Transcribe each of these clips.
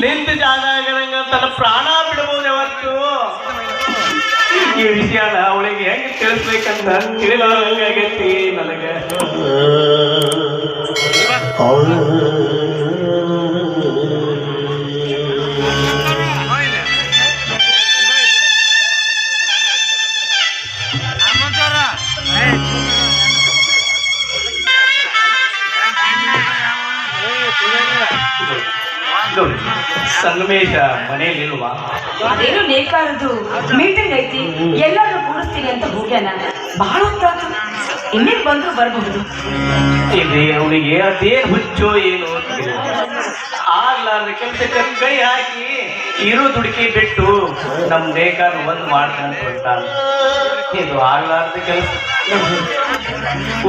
ನಿಂತ ಜಾಗಗಳಂಗ ತನ್ನ ಪ್ರಾಣ ಬಿಡಬಹುದು ಯಾವತ್ತು? ಈ ವಿಷಯನ ಅವಳಿಗೆ ಹೆಂಗ್ ತಿಳಿಸ್ಬೇಕಂತ ತಿಳಿಲಾಗೈತಿ ನನಗೆ. ಸಂಗಮೇಶ ಮನೆಯಲ್ಲಿಲ್ವಾ ಅದೇನು ನೇಕಾರದು. ಮೀಟಿಂಗ್ ಐತಿ. ಎಲ್ಲಾದ್ರೂ ಕೂಡಿಸ್ತೀನಿ ಅಂತ ಹೋಗ್ಯಾನ ಬಹಳ ಹೊತ್ತಾತು ಇನ್ನೇನು ಬಂದ್ರು ಬರಬಹುದು. ಇದೆ ಅವನಿಗೆ ಅದೇ ಹುಚ್ಚೋ ಏನು. ಆಗ್ಲಾರ್ದ ಕೆಲ್ಸಕ್ಕೆ ಕೈ ಹಾಕಿ ಇರೋ ದುಡುಕಿ ಬಿಟ್ಟು ನಮ್ ನೇಕಾರ ಬಂದು ಮಾಡ್ತಾನೆ ಕೊಡ್ತಾನೆ ಇದು ಆಗ್ಲಾರ್ದ ಕೆಲಸ.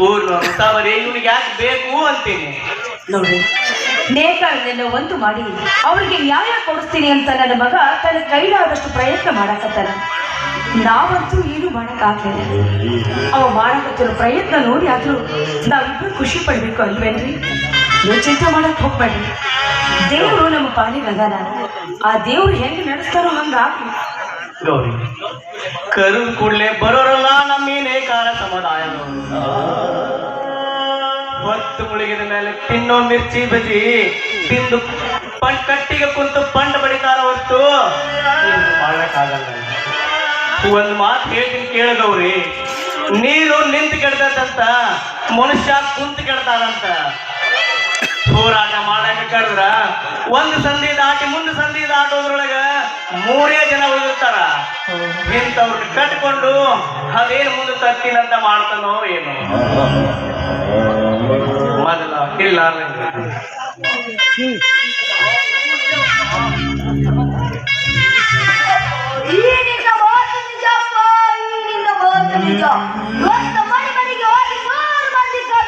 ಊರ್ನ ಸಾವರಿ ಇವನಿಗೆ ಯಾಕೆ ಬೇಕು ಅಂತೀನಿ. ನೋಡ್ರಿ ನೇಕಾರನೆಲ್ಲ ಒಂದು ಮಾಡಿ, ಅವ್ರಿಗೆ ನ್ಯಾಯ ಕೊಡಿಸ್ತೀನಿ ಅಂತ ನನ್ನ ಮಗ ತನ್ನ ಕೈಲಾದಷ್ಟು ಪ್ರಯತ್ನ ಮಾಡಕತ್ತಾನ. ನಾವಂತೂ ಏನು ಮಾಡಕ್ ಆಗ್ಲಿಲ್ಲ. ಅವ ಮಾಡಕತ್ತಿರೋ ಪ್ರಯತ್ನ ನೋಡಿ ಆದ್ರೂ ನಾವಿಬ್ಬರು ಖುಷಿ ಪಡ್ಬೇಕು ಅಲ್ವೇನ್ರಿ? ನೀವು ಚಿಂತೆ ಮಾಡಕ್ ಹೋಗ್ಬೇಡ್ರಿ. ದೇವರು ನಮ್ಮ ಪಾಲಿಗದಾನ ಆ ದೇವ್ರು ಹೆಂಗ್ ನಡೆಸ್ತಾರೋ ಹಂಗಾಗ್ಲಿ ಗೌರಿ, ಕರು ಕೂಡಲೇ ಬರೋರಲ್ಲ ನಮ್ಮ ನೇಕಾರ ಸಮುದಾಯದವರು ಹೊತ್ತು ಮುಳುಗಿದ ಮೇಲೆ ತಿನ್ನೋ ಮಿರ್ಚಿ ಬಜಿ ತಿಂದು ಪಂಡ್ ಕಟ್ಟಿಗೆ ಕುಂತು ಪಂಡ್ ಬಡಿತಾರ ಹೊತ್ತು. ಮಾಡಕ್ಕಾಗಲ್ಲ ಒಂದ್ ಮಾತು ಹೇಳ್ತೀನಿ ಕೇಳಿದವ್ರಿ ನೀರು ನಿಂತು ಕೆಡ್ತಂತ ಮನುಷ್ಯ ಕುಂತು ಕೆಡ್ತಾರಂತ ಹೋರಾಟ ಮಾಡಕ ಕರೆದ್ರ ಒಂದು ಸಂಧಿ ದಾಟಿ ಮುಂದೆ ಸಂಧಿ ದಾಟೋದ್ರೊಳಗ ಮೂರೇ ಜನ ಉಳಿದಿರ್ತಾರ. ಇಂಥವ್ರನ್ನ ಕಟ್ಕೊಂಡು ಅದೇನು ಮುಂದೆ ತತ್ತಿನಂತ ಮಾಡ್ತಾನೋ ಏನು. ಮೊದಲ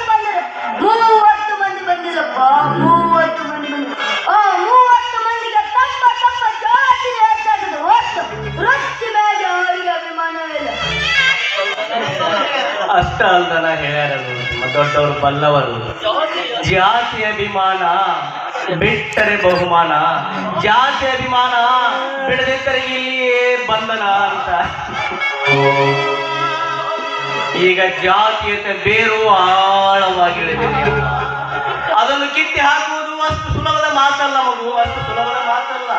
ಬಂದರು ಮೂವತ್ತು ಮಂದಿ ಬಂದಿರಪ್ಪ ಮೂವತ್ತು ಮಂದಿ ಮೂವತ್ತು ಮಂದಿಗೆ ತಮ್ಮ ತಮ್ಮ ಜಾತಿ ಹೆಚ್ಚಾಗಿದೆ ಒಟ್ಟು. ವೃತ್ತಿ ಮೇಲೆ ಅವರಿಗೆ ಅಭಿಮಾನವಿಲ್ಲ ಅಷ್ಟ ಅಲ್ದನ ಹೇಳ್ಯಾರ ದೊಡ್ಡವರು ಬಲ್ಲವರು. ಜಾತಿ ಅಭಿಮಾನ ಬಿಟ್ಟರೆ ಬಹುಮಾನ. ಜಾತಿ ಅಭಿಮಾನ ಬಿಡದಿದ್ದರೆ ಇಲ್ಲಿಯೇ ಬಂಧನ ಅಂತ. ಈಗ ಜಾತಿಯತೆ ಬೇರು ಆಳವಾಗಿ ಅದನ್ನು ಕಿತ್ತಿ ಹಾಕುವುದು ಅಷ್ಟು ಸುಲಭದ ಮಾತಲ್ಲ ಮಗು, ಅಷ್ಟು ಸುಲಭದ ಮಾತಲ್ಲ.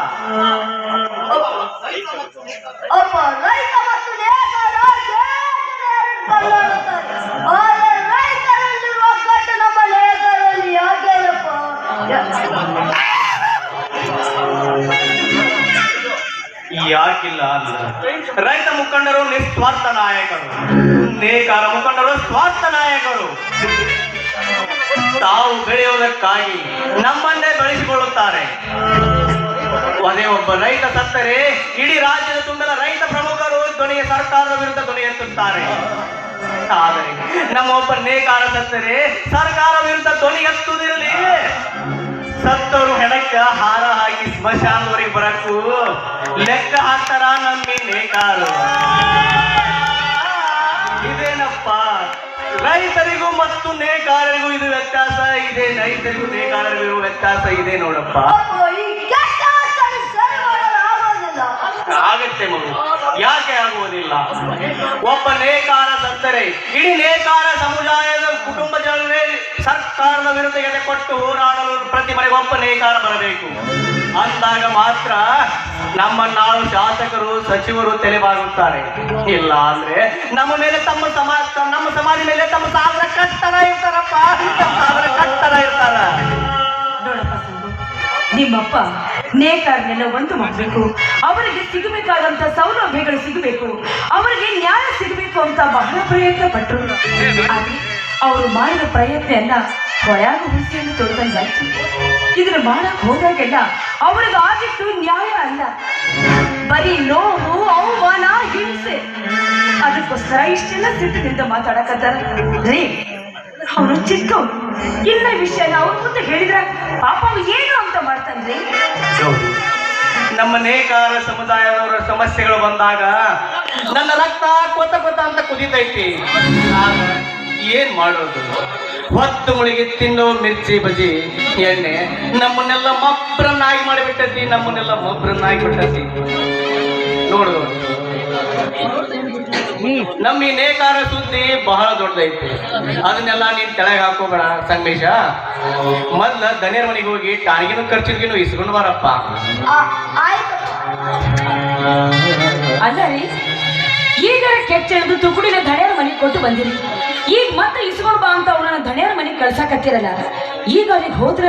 ಅಪ್ಪ, ರೈತ ಮತ್ತು ಯಾಕಿಲ್ಲ ರೈತ ಮುಖಂಡರು, ನಿಸ್ವಾರ್ಥ ನಾಯಕರು. ನೇಕಾರ ಮುಖಂಡರು, ಸ್ವಾರ್ಥ ನಾಯಕರು. ತಾವು ಬೆಳೆಯುವುದಕ್ಕಾಗಿ ನಮ್ಮನ್ನೇ ಬೆಳೆಸಿಕೊಳ್ಳುತ್ತಾರೆ. ಅದೇ ಒಬ್ಬ ರೈತ ಸತ್ತರೆ, ಇಡೀ ರಾಜ್ಯದ ತುಂಬಲ ರೈತ ಪ್ರಮುಖರು ಧ್ವನಿಯ ಸರ್ಕಾರದ ವಿರುದ್ಧ ಧ್ವನಿ ಎತ್ತುತ್ತಾರೆ. ಆದರೆ, ನಮ್ಮ ಒಬ್ಬ ನೇಕಾರ ಸತ್ತರೆ ಸರ್ಕಾರ ವಿರುದ್ಧ ಧ್ವನಿ ಎತ್ತುವುದಿರಲಿ ಸತ್ತವರು ಹೆಣಕ್ಕ ಹಾರ ಹಾಕಿ ಸ್ಮಶಾನದವರಿಗೆ ಬರಕು ಲೆಕ್ಕ ಹಾಕ್ತಾರ ನಮ್ಮಿ ನೇಕಾರು ಇದೇನಪ್ಪ? ರೈತರಿಗೂ ಮತ್ತು ನೇಕಾರರಿಗೂ ಇದು ವ್ಯತ್ಯಾಸ ಇದೆ ರೈತರಿಗೂ ನೇಕಾರರಿಗೂ ಇರುವ ವ್ಯತ್ಯಾಸ ಇದೆ ನೋಡಪ್ಪ. ಆಗತ್ತೆ ಮಗು. ಯಾಕೆ ಆಗುವುದಿಲ್ಲ? ಒಬ್ಬ ನೇಕಾರ ಸತ್ತರೆ ಇಡೀ ನೇಕಾರ ಸಮುದಾಯದ ಕುಟುಂಬ ಜನರೇ ಸರ್ಕಾರದ ವಿರುದ್ಧ ಎದೆ ಕೊಟ್ಟು ಹೋರಾಡಲು ಪ್ರತಿ ಮನೆಗೆ ಒಬ್ಬ ನೇಕಾರ ಬರಬೇಕು. ಅಂದಾಗ ಮಾತ್ರ ನಮ್ಮ ನಾವು ಶಾಸಕರು, ಸಚಿವರು ತೆಲೆಬಾಗುತ್ತಾರೆ. ಇಲ್ಲ ಅಂದ್ರೆ ನಮ್ಮ ಮೇಲೆ ತಮ್ಮ ಸಮಾಜ, ನಮ್ಮ ಸಮಾಜ ಮೇಲೆ ತಮ್ಮ ಸಾವಿರ ಕಷ್ಟನ ಇರ್ತಾರಪ್ಪ ಸಾವಿರ ಕಟ್ಟರ ಇರ್ತಾರ ನಿಮ್ಮಪ್ಪ ನೇಕಾರನೆಲ್ಲ ಒಂದು ಮಾಡಬೇಕು. ಅವರಿಗೆ ಸಿಗಬೇಕಾದಂತ ಸೌಲಭ್ಯಗಳು ಸಿಗಬೇಕು. ಅವರಿಗೆ ನ್ಯಾಯ ಸಿಗಬೇಕು ಅಂತ ಬಹಳ ಪ್ರಯತ್ನ ಪಟ್ಟರು ಅವರು ಮಾಡಿದ ಪ್ರಯತ್ನ ಎಲ್ಲ ಹೊಯಾಗ ಹುಸಿಯನ್ನು ತೊಳೆದಂಗಾಯ್ತು ಇದನ್ನ ಮಾಡಕ್ ಹೋದಾಗೆಲ್ಲ ಅವ್ರಿಗೆ ಆಗಿತ್ತು ನ್ಯಾಯ ಅಲ್ಲ. ಬರೀ ನೋವು, ಅವಮಾನ, ಹಿಂಸೆ. ಅದಕ್ಕೋಸ್ಕರ ಇಷ್ಟೆಲ್ಲ ಸಿಟ್ಟಿನಿಂದ ಮಾತಾಡಕತ್ತಾರ. ರೀ ಅವನು ಚಿಕ್ಕವನು ಇಲ್ಲ ವಿಷಯ ಅವ್ರ ಮುಂದೆ ಹೇಳಿದ್ರೆ ಪಾಪ ಏನು ಅಂತ ಮಾಡ್ತಾನ್ರಿ. ನಮ್ಮ ನೇಕಾರ ಸಮುದಾಯದವರ ಸಮಸ್ಯೆಗಳು ಬಂದಾಗ ನನ್ನ ರಕ್ತ ಕೊತ ಕೊತ ಅಂತ ಕುದಿತೈತಿ. ಏನ್ ಮಾಡೋದು? ಹೊತ್ತು ಮುಳಿಗೆ ತಿನ್ನೋ ಮಿರ್ಚಿ ಬಜಿ ಎಣ್ಣೆ ನಮ್ಮನ್ನೆಲ್ಲ ಮಬ್ರನ್ನಾಗಿ ಮಾಡಿಬಿಟ್ಟತಿ ನಮ್ಮನ್ನೆಲ್ಲ ಮಬ್ರನ್ನಾಗಿ ಬಿಟ್ಟತಿ ನೋಡು. ನಮ್ಮ ಈ ನೇಕಾರ ಸುದ್ದಿ ಬಹಳ ದೊಡ್ಡದೈತಿ. ಅದನ್ನೆಲ್ಲ ನೀನ್ ಕೆಳಗೆ ಹಾಕೋಬೇಡ, ಸಂಗಮೇಶ. ಮೊದ್ಲ ದನಿಯರ್ ಮನೆಗೆ ಹೋಗಿ ಟಾಣಿಗಿನ ಖರ್ಚಿಗಿನೂ ಇಸ್ಕೊಂಡು ಬಾರಪ್ಪ. ಅಲ್ಲ ರೀ ಈಗ ಕೆಚ್ಚೆಳೆದು ತುಕುಡಿನ ಧನಿಯರ ಮನೆಗೆ ಕೊಟ್ಟು ಬಂದಿರಿ. ಈಗ ಮತ್ತೆ ಇಸ್ಕೊಂಡ್ ಬಾ ಅಂತ ಅವನನ್ನ ಧನಿಯರ ಮನೆಗೆ ಕಳ್ಸಾಕತ್ತಿರಲ್ಲ. ಈಗ ಅವ್ರಿಗೆ ಹೋದ್ರ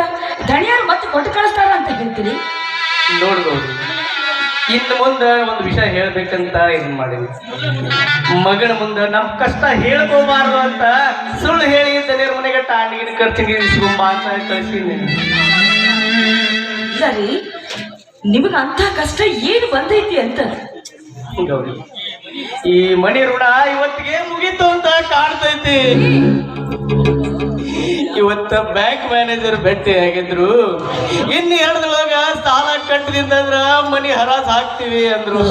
ಧಣಿಯರು ಮತ್ತೆ ಕೊಟ್ಟು ಕಳಿಸ್ತಾರ ಅಂತ ಹೇಳ್ತೀರಿ? ನೋಡ್ಬೋದು. ಇನ್ನು ಮುಂದೆ ಒಂದು ವಿಷಯ ಹೇಳ್ಬೇಕಂತ ಇದನ್ ಮಾಡಿದ್ವಿ. ಮಗನ ಮುಂದೆ ನಮ್ ಕಷ್ಟ ಹೇಳ್ಕೋಬಾರ್ದು ಅಂತ ಸುಳ್ಳು ಹೇಳಿ ದನಿಯರ್ ಮನೆಗೆ ಟಾಣಿಗಿನ ಖರ್ಚು ಇಸ್ಕೊಂಬ ಅಂತ ಕಳ್ಸಿನಿ ಸರಿ ನಿಮಗ ಅಂತ ಕಷ್ಟ ಏನು ಬಂದೈತಿ ಅಂತ? ಗೌರಿ ಈ ಮಣಿ ಋಣ ಇವತ್ತಿಗೆ ಮುಗೀತು ಅಂತ ಕಾಣ್ತೈತಿ. ಇವತ್ತ ಬ್ಯಾಂಕ್ ಮ್ಯಾನೇಜರ್ ಭೇಟಿ ಆಗಿದ್ರು. ಇನ್ನು ಎರಡದೊಳಗ ಸಾಲ ಕಟ್ಟದಿಂದ್ರ ಮನಿ ಹರಾಸ್ ಹಾಕ್ತಿವಿ ಅಂದ್ರು.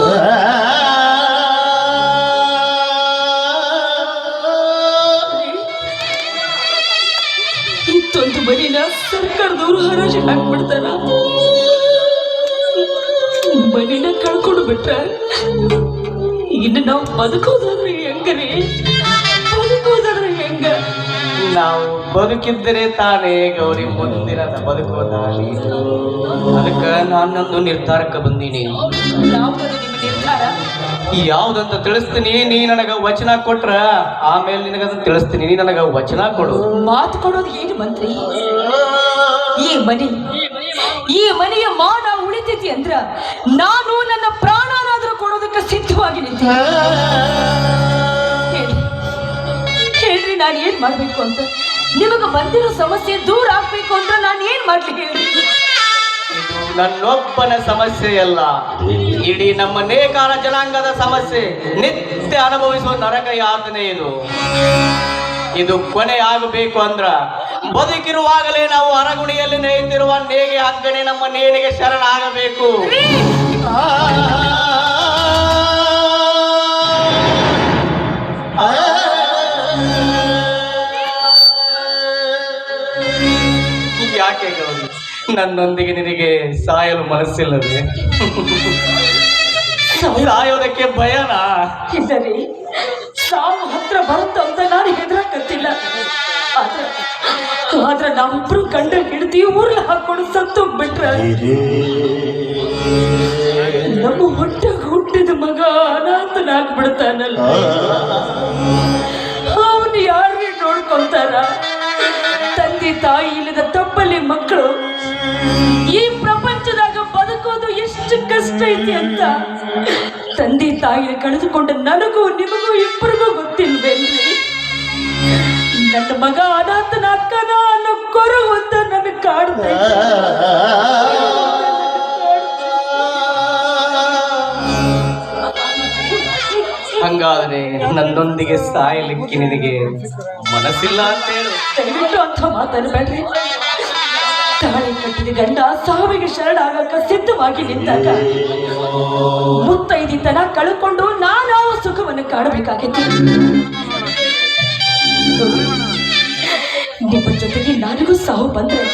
ಇಂತೊಂದು ಮನಿನ ಸರ್ಕಾರದವರು ಹರಾಜು ಹಾಕ್ಬಿಡ್ತಾರ ಮನಿನ ಕಳ್ಕೊಂಡು ಬಿಟ್ರ ಇನ್ನು ನಾವು ಬದುಕೋದಾದ್ರೆ ಹೆಂಗರಿ? ಬದುಕೋದಾದ್ರೆ ಹೆಂಗ? ನಾವು ಬದುಕಿದ್ದರೆ ತಾನೇ ಗೌರಿ ಮುಂದಿನ ಬದುಕೋದಾಗಿ ಅದಕ್ಕ ನಾನೊಂದು ನಿರ್ಧಾರಕ್ಕೆ ಬಂದೀನಿ. ಯಾವ್ದಂತ ತಿಳಿಸ್ತೀನಿ, ನೀ ನನಗ ವಚನ ಕೊಟ್ರ, ಆಮೇಲೆ ನಿನಗದನ್ನ ತಿಳಿಸ್ತೀನಿ, ನೀ ನನಗ ವಚನ ಕೊಡು. ಮಾತು ಕೊಡೋದು ಏನು ಮಂತ್ರಿ? ಈ ಮನೆ, ಈ ಮನೆಯ ಮಾನ ಉಳಿತೈತಿ ಅಂದ್ರ, ನಾನು ನನ್ನ ಪ್ರಾಣನಾದ್ರೂ ಕೊಡೋದಕ್ಕೆ ಸಿದ್ಧವಾಗಿ ನಿಂತೆ ಹೇಳಿ ಹೇಳ್ರಿ ನಾನು ಏನ್ ಮಾಡ್ಬೇಕು ಅಂತ? ನಿಮಗೆ ಬಂದಿರೋ ಸಮಸ್ಯೆ ದೂರ ಆಗ್ಬೇಕು ಅಂದ್ರೆ ನಾನು ಏನ್ ಮಾಡ್ಲಿಕ್ಕೆ ಹೇಳ್ರಿ ಇದು ನನ್ನೊಬ್ಬನ ಸಮಸ್ಯೆ ಅಲ್ಲ. ಇಡೀ ನಮ್ಮ ನೇಕಾರ ಜನಾಂಗದ ಸಮಸ್ಯೆ. ನಿತ್ಯ ಅನುಭವಿಸುವ ನರಕ ಯಾತನೆ ಇದು. ಇದು ಕೊನೆ ಆಗಬೇಕು ಅಂದ್ರ ಬದುಕಿರುವಾಗಲೇ ನಾವು ಅರಗುಣಿಯಲ್ಲಿ ನೇಯ್ತಿರುವ ನೇಗೆ ಹಗ್ಗನೆ ನಮ್ಮ ನೇಣಿಗೆ ಶರಣ ಆಗಬೇಕು. ನನ್ನೊಂದಿಗೆ ನಿನಗೆ ಸಾಯಲು ಮನಸ್ಸಿಲ್ಲದೆ ಸಾಯೋದಕ್ಕೆ ಭಯನಾ? ಇಲ್ಲರಿ, ಸಾವು ಹತ್ರ ಬರುತ್ತ ಅಂತ ನಾನು ಹೆದರಕತ್ತಿಲ್ಲ. ಆದ್ರೆ ಆದ್ರೆ ನಾವಿಬ್ರು ಕಂಡು ಹಿಡ್ತಿ ಊರ್ಲ ಹಾಕೊಂಡು ಸತ್ತೋಗ್ಬಿಟ್ರ ನಮ್ಮ ಹೊಟ್ಟೆ ಹುಟ್ಟಿದ ಮಗ ಅನಾಥನಾಗ್ಬಿಡ್ತಾನಲ್ಲ ಅವನು ಯಾರೇ ನೋಡ್ಕೊಂತಾರ? ತಂದೆ ತಾಯಿ ಇಲ್ಲದ ತಪ್ಪಲ್ಲಿ ಮಕ್ಕಳು ಈ ಪ್ರಪಂಚದಾಗ ಬದುಕೋದು ಎಷ್ಟು ಕಷ್ಟ ಐತಿ ಅಂತ. ತಂದೆ ತಾಯಿನ ಕಳೆದುಕೊಂಡ ನನಗೂ ನಿಮಗೂ ಇಬ್ಬರಿಗೂ ಗೊತ್ತಿಲ್ವೇನ್ರಿ? ನನ್ನ ಮಗ ಅನಾಥನ ಅಕ್ಕನ ಅನ್ನೋ ಕೊರು ಅಂತ ನನಗೆ ಕಾಡ್ತಾ ಹಂಗಾದ್ರೆ ನನ್ನೊಂದಿಗೆ ಸಾಯಲಿಕ್ಕೆ ನಿನಗೆ ಮನಸ್ಸಿಲ್ಲ ಅಂತ ಹೇಳಿ. ದಯವಿಟ್ಟು ಅಂತ ಮಾತಾಡಬೇಡ್ರಿ ತಾಳಿ ಕಟ್ಟಿದ ಗಂಡ ಸಾವಿಗೆ ಶರಣಾಗಕ್ಕ ಸಿದ್ಧವಾಗಿ ನಿಂತಾಗ ಮುತ್ತೈದಿತನ ಕಳ್ಕೊಂಡು ನಾನಾವ ಸುಖವನ್ನು ಕಾಣಬೇಕಾಗಿತ್ತು ನಿಮ್ಮ ಜೊತೆಗೆ ನನಗೂ ಸಾವು ಬಂದ್ರೆ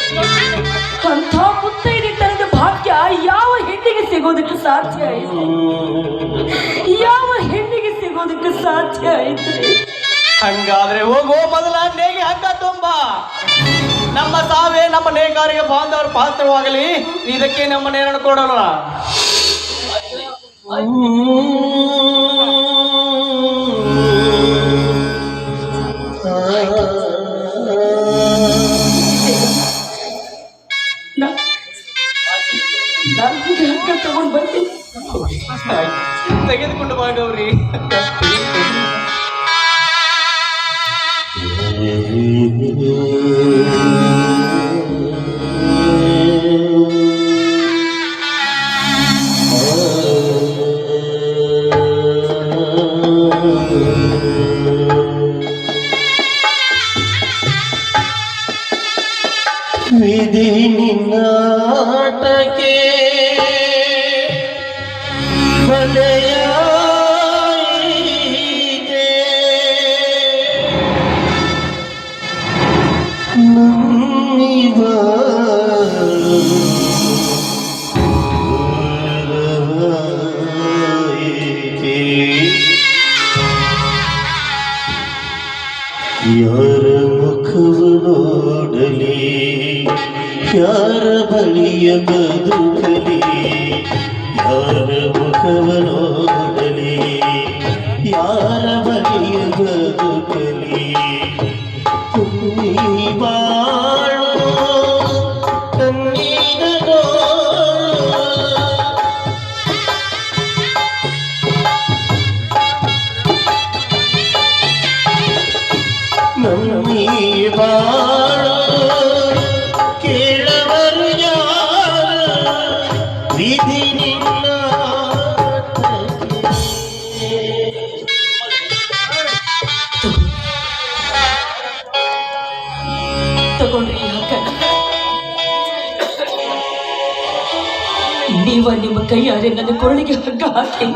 ಅಂಥ ಮುತ್ತೈದಿತನದ ಭಾಗ್ಯ ಯಾವ ಹೆಣ್ಣಿಗೆ ಸಿಗೋದಕ್ಕೆ ಸಾಧ್ಯ ಯಾವ ಹೆಣ್ಣಿಗೆ ಸಿಗೋದಕ್ಕೆ ಸಾಧ್ಯ ಐತ್ರಿ ಹಂಗಾದ್ರೆ ಹೋಗೋ ಮೊದಲ ತುಂಬಾ ತುಂಬ. ನಮ್ಮ ಸಾವೇ ನಮ್ಮ ನೇಕಾರಿಗೆ ಬಾಂಧವರ ಪಾತ್ರವಾಗಲಿ. ಇದಕ್ಕೆ ನಮ್ಮ ನೇರಣ ಕೊಡೋಣ ತೆಗೆದುಕೊಂಡು ಬಾ ಗೌರಿ ವಿಧಿ ಬಗೆಯ ಬದುಕಲಿ ಯಾರ ಮುಖವ ನೋಡಲಿ ಯಾರ ಬಗೆಯ ಬದುಕಲಿ ತುಂಬಿ ಬಾಳು ಕಣ್ಣೀರ ನೋಡು. ನಮ್ಮಿ ಬಾಳು ನೀವ ನಿಮ್ಮ ಕೈಯಾರೆ ನನ್ನ ಕೊರಳಿಗೆ ಹಗ್ಗ ಹಾಕಿ.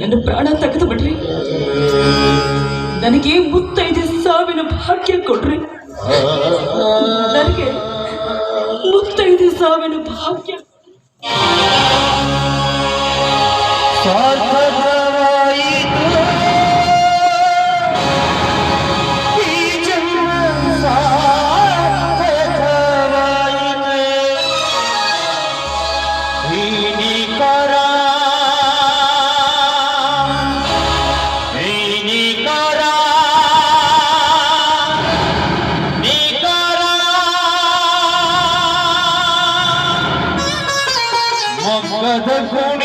ನನ್ನ ಪ್ರಾಣ ತೆಗೆದು ಬಿಡ್ರಿ. ನನಗೆ ಮುತ್ತೈದು ಸಾವಿನ ಭಾಗ್ಯ ಕೊಡ್ರಿ. ನನಗೆ ಮುತ್ತೈದು ಸಾವಿನ ಭಾಗ್ಯ দেখুন।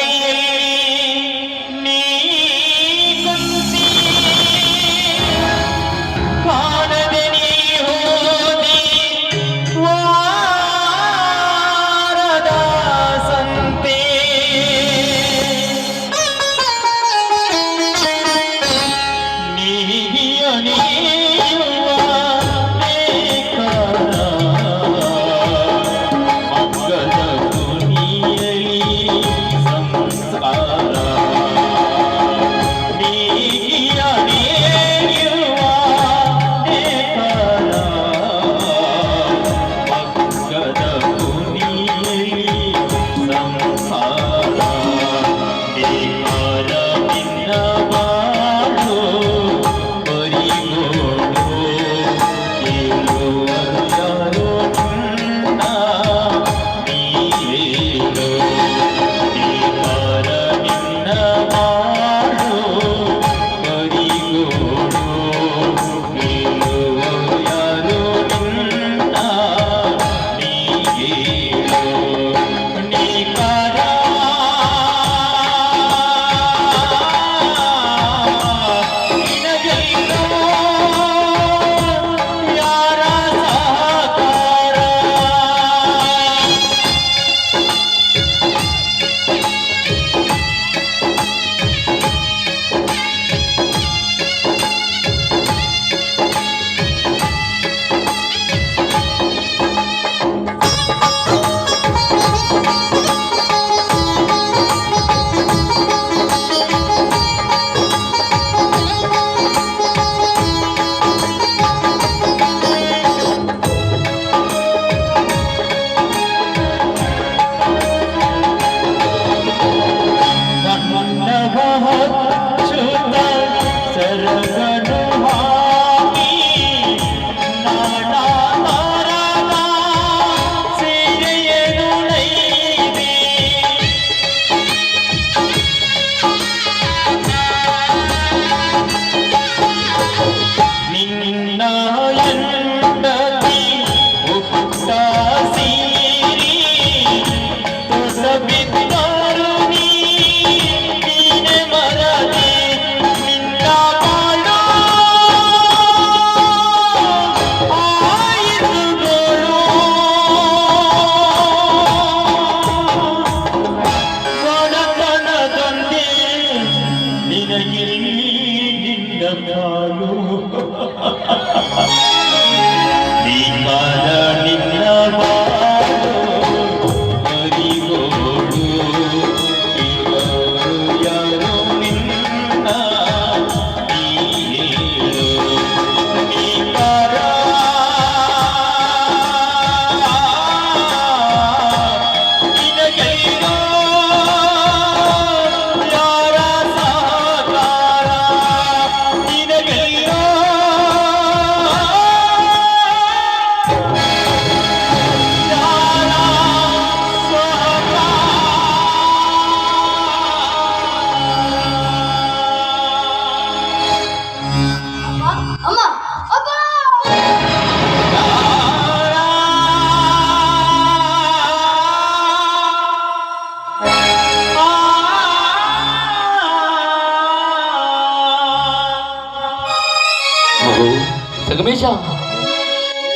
ಜಗಮೇಶ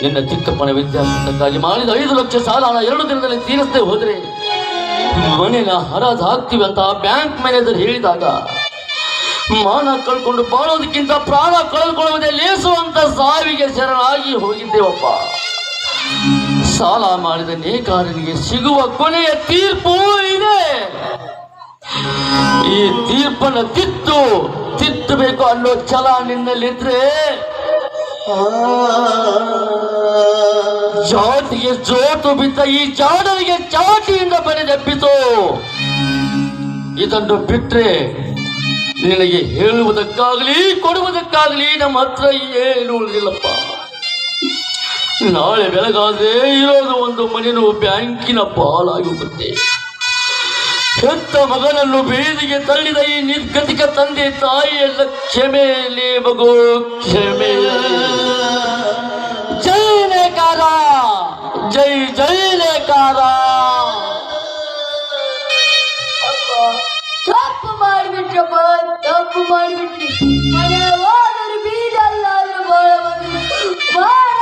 ನಿನ್ನ ಚಿಕ್ಕಪ್ಪನ ವಿದ್ಯಾಭ್ಯಾಸಕ್ಕಾಗಿ ಮಾಡಿದ ಐದು ಲಕ್ಷ ಸಾಲ ಎರಡು ದಿನದಲ್ಲಿ ತೀರಿಸದೆ ಹೋದ್ರೆ ಮನೆನ ಹರಾಜು ಹಾಕ್ತೀವಿ ಅಂತ ಬ್ಯಾಂಕ್ ಮ್ಯಾನೇಜರ್ ಹೇಳಿದಾಗ, ಮಾನ ಕಳ್ಕೊಂಡು ಬಾಳೋದಕ್ಕಿಂತ ಪ್ರಾಣ ಕಳೆದುಕೊಳ್ಳುವುದೇ ಲೇಸು ಅಂತ ಸಾವಿಗೆ ಶರಣಾಗಿ ಹೋಗಿದ್ದೇವಪ್ಪ. ಸಾಲ ಮಾಡಿದ ನೇಕಾರನಿಗೆ ಸಿಗುವ ಕೊನೆಯ ತೀರ್ಪು ಇದೆ. ಈ ತೀರ್ಪನ್ನು ತಿತ್ತು, ತಿತ್ತಬೇಕು ಅನ್ನೋ ಛಲ ನಿನ್ನಲ್ಲಿದ್ರೆ ಜಾತಿಗೆ ಜೋತು ಬಿದ್ದ ಈ ಜಾಡರಿಗೆ ಚಾಟಿಯಿಂದ ಬರೆದೆಬ್ಬಿತು ಇದನ್ನು ಬಿಟ್ಟರೆ ನಿನಗೆ ಹೇಳುವುದಕ್ಕಾಗಲಿ, ಕೊಡುವುದಕ್ಕಾಗಲಿ ನಮ್ಮ ಹತ್ರ ಏನು ಉಳಿದಿಲ್ಲಪ್ಪ ನಾಳೆ ಬೆಳಗಾದ್ರೆ ಇರೋದು ಒಂದು ಮನೆಯೂ ಬ್ಯಾಂಕಿನ ಪಾಲಾಗಿ ಹೋಗುತ್ತೆ. ಹೆತ್ತ ಮಗನನ್ನು ಬೀದಿಗೆ ತಳ್ಳಿದ ಈ ನಿರ್ಗತಿಕ ತಂದೆ ತಾಯಿಯಲ್ಲ ಕ್ಷಮೆಯಲ್ಲಿ ಮಗು, ಕ್ಷಮೆ ಜೈ ನೇಕಾರ, ಜೈ ಜೈ ನೇಕಾರ. ತಪ್ಪು ಮಾಡಿಬಿಟ್ರಪ್ಪ, ತಪ್ಪು ಮಾಡಿಬಿಟ್ರಿ. ಹೋದರು ಬೀದಲ್ಲಾದರೂ ಬಾಳ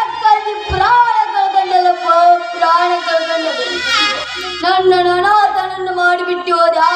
ಪ್ರಾಣ ಕಳ್ಕೊಂಡಲ್ಲಪ್ಪ ಪ್ರಾಣ ಕಳ್ಕೊಂಡ ನನ್ನ ನನ್ನನ್ನು ಮಾಡಿಬಿಟ್ಟೋದಾ